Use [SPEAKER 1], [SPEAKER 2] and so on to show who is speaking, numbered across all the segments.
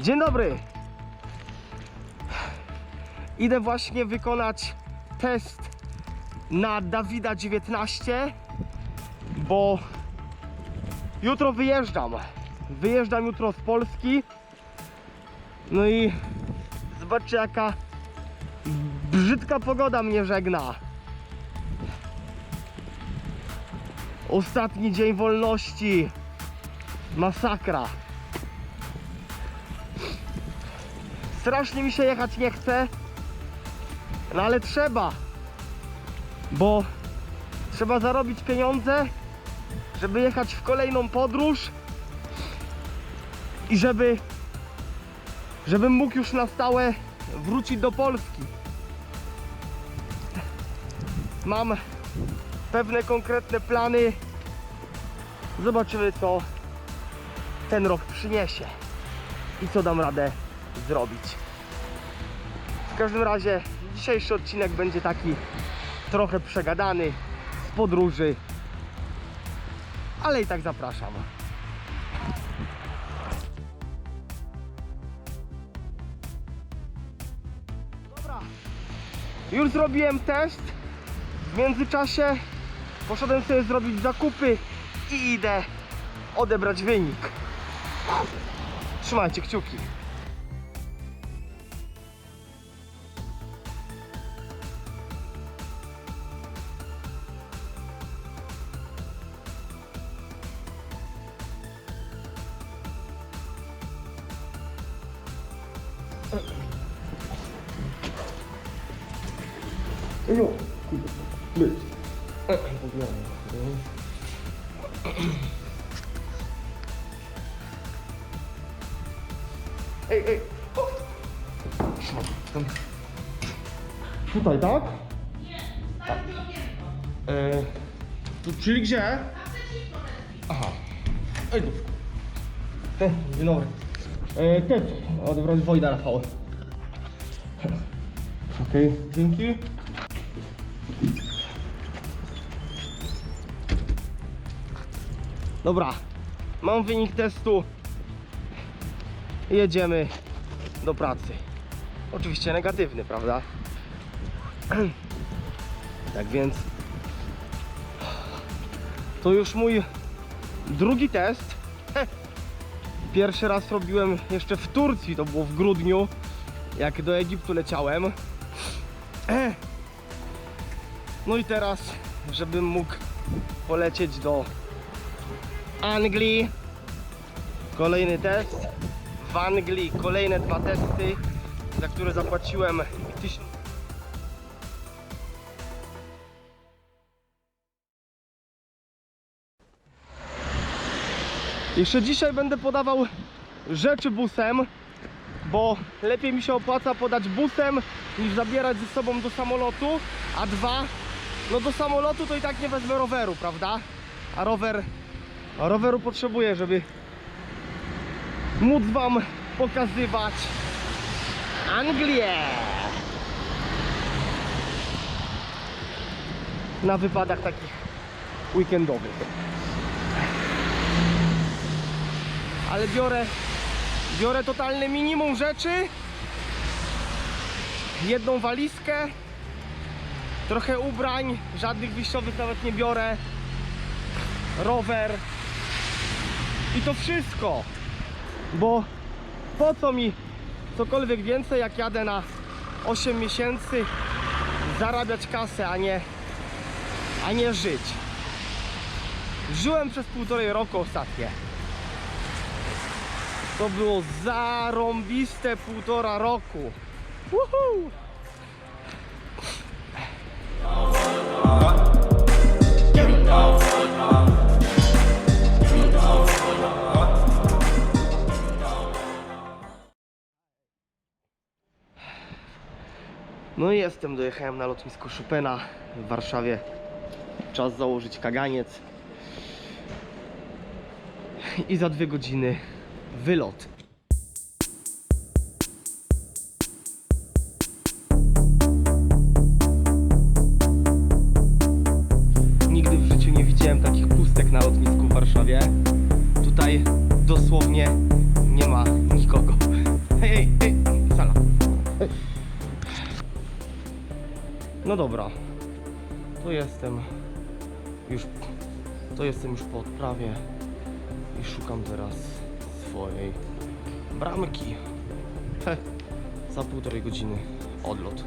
[SPEAKER 1] Dzień dobry. Idę właśnie wykonać test na Dawida 19, bo jutro wyjeżdżam. Wyjeżdżam jutro z Polski. No i zobaczcie jaka brzydka pogoda mnie żegna. Ostatni dzień wolności. Masakra. Strasznie mi się jechać nie chce. No ale trzeba. Bo trzeba zarobić pieniądze, żeby jechać w kolejną podróż i żeby żebym mógł już na stałe wrócić do Polski. Mam pewne konkretne plany. Zobaczymy co ten rok przyniesie i co dam radę zrobić. W każdym razie dzisiejszy odcinek będzie taki trochę przegadany z podróży, ale i tak zapraszam. Dobra, już zrobiłem test. W międzyczasie poszedłem sobie zrobić zakupy i idę odebrać wynik. Trzymajcie kciuki. Jo, myć. Ej, ej. Tutaj, tak? Nie, e, tu, Czyli gdzie? Aha. Ej, tu. Dzień dobry. E, te, odebrać Wojda Rafał. Okej, dzięki. Dobra, mam wynik testu. Jedziemy do pracy. Oczywiście negatywny, prawda? Tak więc to już mój drugi test. Pierwszy raz robiłem jeszcze w Turcji, to było w grudniu, jak do Egiptu leciałem. No i teraz, żebym mógł polecieć do Anglii. Kolejny test. W Anglii kolejne dwa testy, za które zapłaciłem 1000. Jeszcze dzisiaj będę podawał rzeczy busem, bo lepiej mi się opłaca podać busem niż zabierać ze sobą do samolotu, a dwa, no do samolotu to i tak nie wezmę roweru, prawda? A rower, a roweru potrzebuję, żeby móc wam pokazywać Anglię. Na wypadach takich weekendowych. Ale biorę biorę totalne minimum rzeczy. Jedną walizkę, trochę ubrań, żadnych wyjściowych nawet nie biorę. Rower i to wszystko. Bo po co mi cokolwiek więcej, jak jadę na 8 miesięcy zarabiać kasę, a nie, a nie żyć. Żyłem przez półtorej roku ostatnie. To było zarąbiste półtora roku. Woohoo! No i jestem, dojechałem na lotnisko Chopina w Warszawie. Czas założyć kaganiec. I za dwie godziny wylot. Nigdy w życiu nie widziałem takich pustek na lotnisku w Warszawie. Tutaj dosłownie nie ma nikogo. Hej, hej, hej, sala. No dobra, to jestem już, to jestem już po odprawie i szukam teraz swojej bramki. Za półtorej godziny odlot.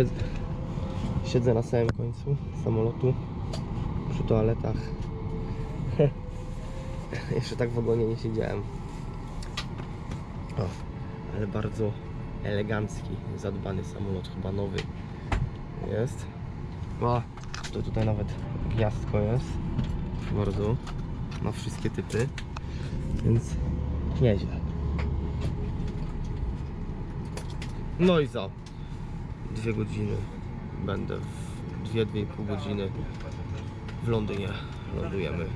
[SPEAKER 1] Siedzę, siedzę na samym końcu samolotu przy toaletach. Jeszcze tak w ogonie nie siedziałem. O, ale bardzo elegancki, zadbany samolot, chyba nowy jest. O, to tutaj nawet gwiazdko jest. Bardzo. Ma wszystkie typy. Więc nieźle. No i co? Dwie godziny będę w dwie, dwie i pół godziny w Londynie lądujemy.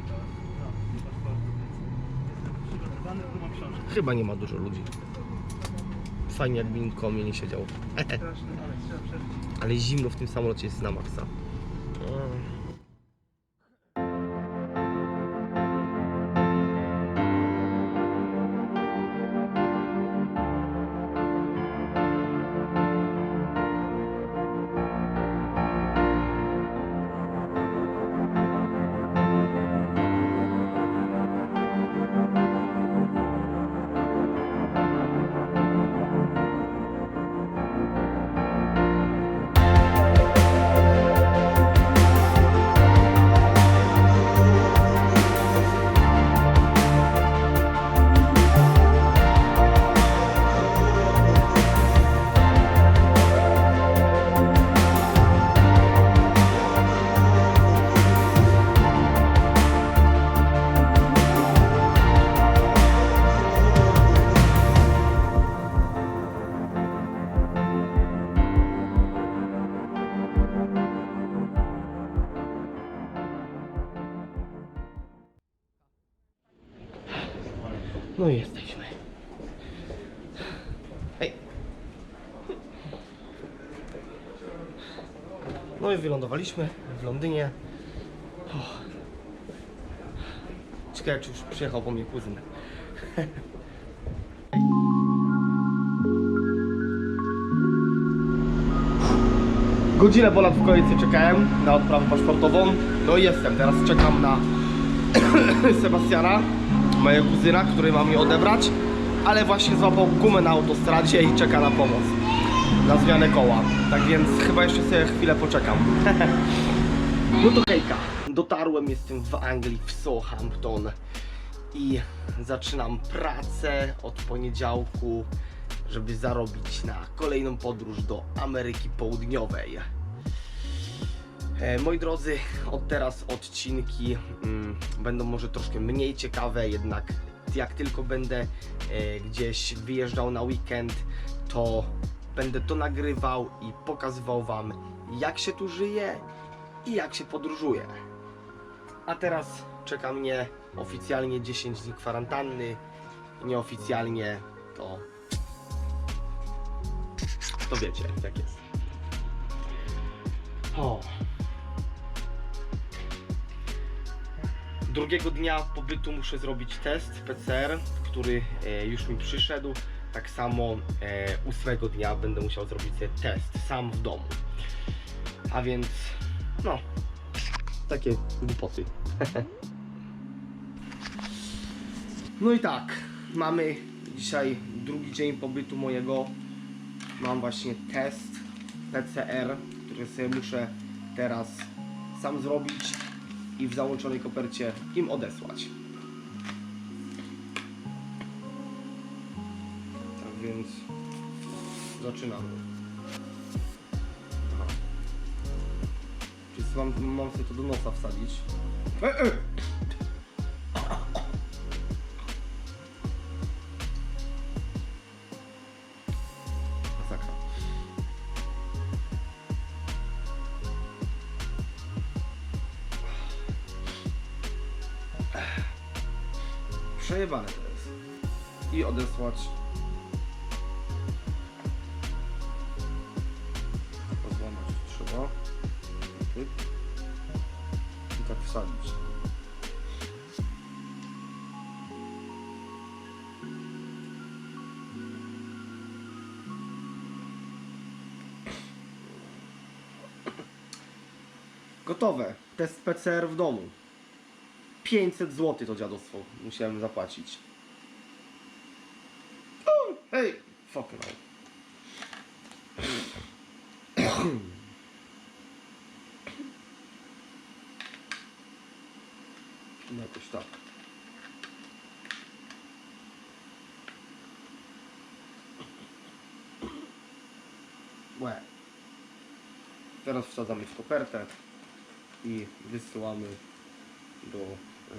[SPEAKER 1] Chyba nie ma dużo ludzi. Fajnie jakby nikogo mnie nie siedział. Ale zimno w tym samolocie jest na maksa. Jesteśmy. Hej. No i wylądowaliśmy w Londynie. O. Ciekawe, czy już przyjechał po mnie kuzyn. Godzinę ponad w kolejce czekałem na odprawę paszportową. No i jestem, teraz czekam na Sebastiana, mojego kuzyna, który ma mnie odebrać, ale właśnie złapał gumę na autostradzie i czeka na pomoc, na zmianę koła. Tak więc chyba jeszcze sobie chwilę poczekam. no to hejka, dotarłem, jestem w Anglii, w Southampton i zaczynam pracę od poniedziałku, żeby zarobić na kolejną podróż do Ameryki Południowej. E, moi drodzy, od teraz odcinki mm, będą może troszkę mniej ciekawe, jednak jak tylko będę e, gdzieś wyjeżdżał na weekend, to będę to nagrywał i pokazywał Wam, jak się tu żyje i jak się podróżuje. A teraz czeka mnie oficjalnie 10 dni kwarantanny, nieoficjalnie to. To wiecie, jak jest. O. Drugiego dnia pobytu muszę zrobić test PCR, który e, już mi przyszedł. Tak samo e, ósmego dnia będę musiał zrobić test sam w domu. A więc, no, takie głupoty. No i tak, mamy dzisiaj drugi dzień pobytu mojego. Mam właśnie test PCR, który sobie muszę teraz sam zrobić i w załączonej kopercie im odesłać. Tak więc zaczynamy. Aha. Więc mam, mam sobie to do nosa wsadzić. E, e! Jest. I odesłać. Rozłamać trzeba. I tak wsadzić. Gotowe. Test PCR w domu. 500 zł to dziadostwo musiałem zapłacić. O, Hej! Fuck no. No jakoś tak. Łe. Teraz wsadzamy w kopertę i wysyłamy do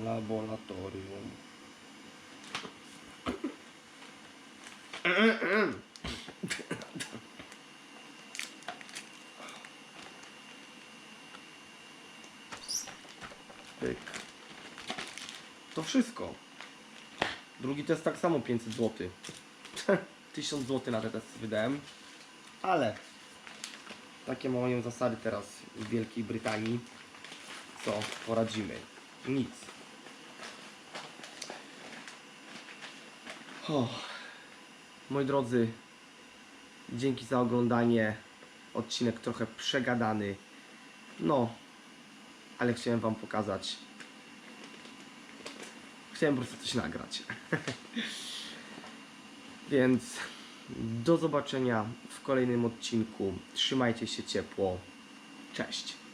[SPEAKER 1] laboratorium. Pyk. To wszystko. Drugi test tak samo 500 zł. 1000 zł na ten test wydałem. Ale takie mają zasady teraz w Wielkiej Brytanii. Co poradzimy? Nic. O. Moi drodzy, dzięki za oglądanie. Odcinek trochę przegadany. No, ale chciałem Wam pokazać. Chciałem po prostu coś nagrać. Więc do zobaczenia w kolejnym odcinku. Trzymajcie się ciepło. Cześć.